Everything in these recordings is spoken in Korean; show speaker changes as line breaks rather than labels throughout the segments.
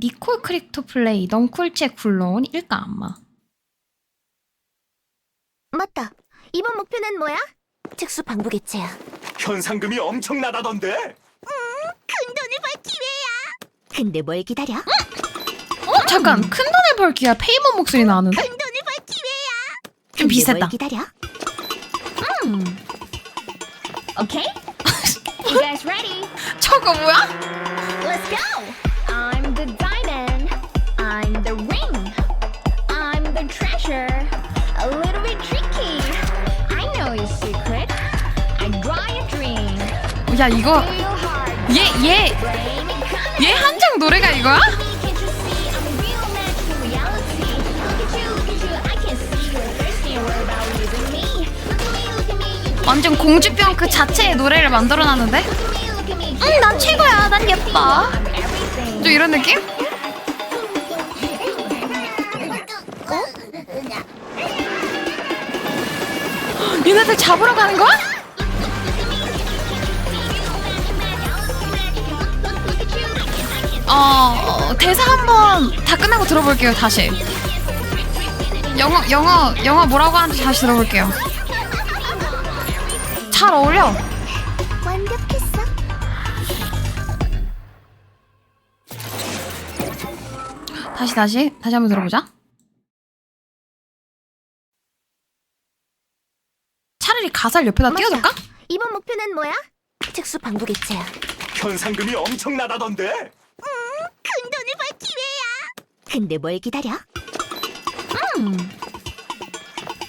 니콜 크릭토 플레이 넝쿨체 굴러온 일감마
맞다. 이번 목표는 뭐야? 특수 방부 개체야.
현상금이 엄청나다던데?
큰 돈을 벌 기회야. 근데 뭘 기다려?
어 잠깐 큰 돈을 벌 기야 페이먼 목소리 나왔는데
큰 돈을 벌 기회야.
좀 비슷했다
뭘 기다려?
Okay? you guys ready?
저거 뭐야?
Let's go!
야 이거
Feel your heart.
얘얘얘
Blame it coming.
한정 노래가 이거야? 완전 공주병 그 자체의 노래를 만들어놨는데. 응 난 최고야 난 예뻐. 좀 이런 느낌? 얘네들 잡으러 가는 거야? 어 대사 한번 다 끝나고 들어볼게요 다시 영어 영어 영어 뭐라고 하는지 다시 들어볼게요 잘 어울려
완벽했어.
다시 다시 다시 한번 들어보자 차라리 가사를 옆에다 띄워둘까?
이번 목표는 뭐야? 특수 방부 개체야.
현상금이 엄청나다던데?
근데 뭘 기다려?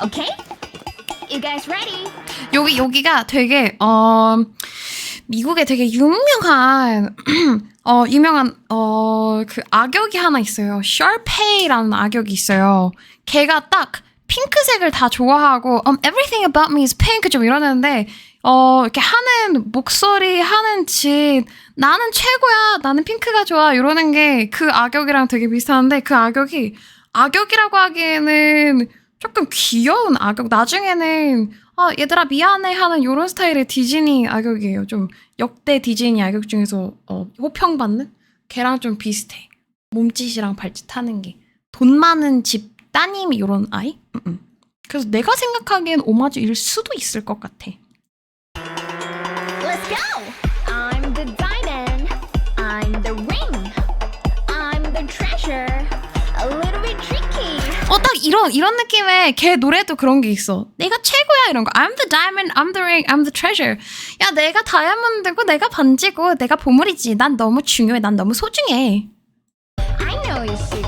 Okay? You guys ready?
여기 여기가 되게 어 미국에 되게 유명한 어 유명한 어 그 악역이 하나 있어요. 샤페이라는 악역이 있어요. 걔가 딱 핑크색을 다 좋아하고 um, everything about me is pink 좀 이러는데 어 이렇게 하는 목소리 하는 짓 나는 최고야 나는 핑크가 좋아 이러는 게 그 악역이랑 되게 비슷한데 그 악역이 악역이라고 하기에는 조금 귀여운 악역. 나중에는 아 얘들아 미안해 하는 요런 스타일의 디즈니 악역이에요. 좀 역대 디즈니 악역 중에서 어, 호평받는? 걔랑 좀 비슷해. 몸짓이랑 발짓 하는 게. 돈 많은 집 따님이 요런 아이? 음, 음. 그래서 내가 생각하기엔 오마주일 수도 있을 것 같아
Go! I'm the diamond. I'm the ring. I'm the treasure. A little bit tricky.
어 딱 이런 이런 느낌의 걔 노래도 그런 게 있어. 내가 최고야 이런 거. I'm the diamond, I'm the ring, I'm the treasure. 야 내가 다이아몬드고 내가 반지고 내가 보물이지. 난 너무 중요해. 난 너무 소중해.
I know your secret.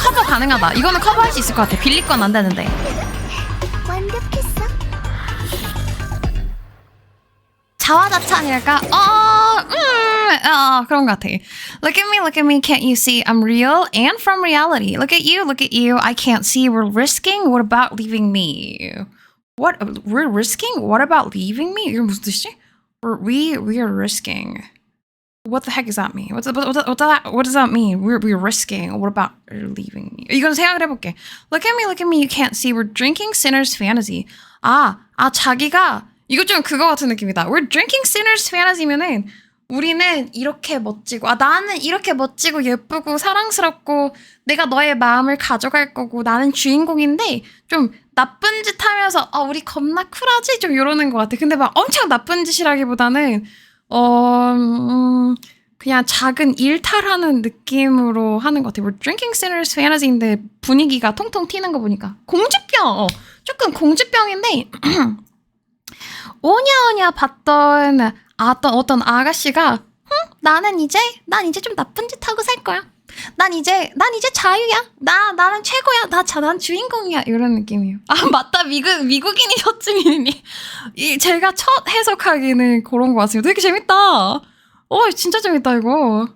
커버 가능하다. 이거는 커버할 수 있을 것 같아. 빌릴 건 안 되는데.
완벽했어.
자화자찬이랄까? 어, 음, 어, 그런 것 같아. Look at me, look at me, can't you see I'm real and from reality? Look at you, look at you, I can't see we're risking. What about leaving me? What? We're risking? What about leaving me? 이게 무슨 뜻이지? We're, we we are risking. What the heck does that mean? What's what, what, what, that, what does that mean? We're we're risking. What about leaving me? 이건 생각을 해볼게. Look at me, look at me. You can't see. We're drinking sinners fantasy. 아, 아 자기가 이거 좀 그거 같은 느낌이다. We're drinking sinners fantasy면은 우리는 이렇게 멋지고 아 나는 이렇게 멋지고 예쁘고 사랑스럽고 내가 너의 마음을 가져갈 거고 나는 주인공인데 좀 나쁜 짓 하면서 아 우리 겁나 쿨하지 좀 이러는 것 같아. 근데 막 엄청 나쁜 짓이라기보다는 어 음, 그냥 작은 일탈하는 느낌으로 하는 것 같아. We're drinking sinners fantasy인데 분위기가 통통 튀는 거 보니까 공주병 어, 조금 공주병인데 오냐오냐 봤던 어떤 어떤 아가씨가 응? 나는 이제 난 이제 좀 나쁜 짓 하고 살 거야. 난 이제 난 이제 자유야. 나 나는 최고야. 나 자, 난 주인공이야. 이런 느낌이에요. 아 맞다 미국 미국인이셨지 미니. 이 제가 첫 해석하기는 그런 거 같아요. 되게 재밌다. 어 진짜 재밌다 이거.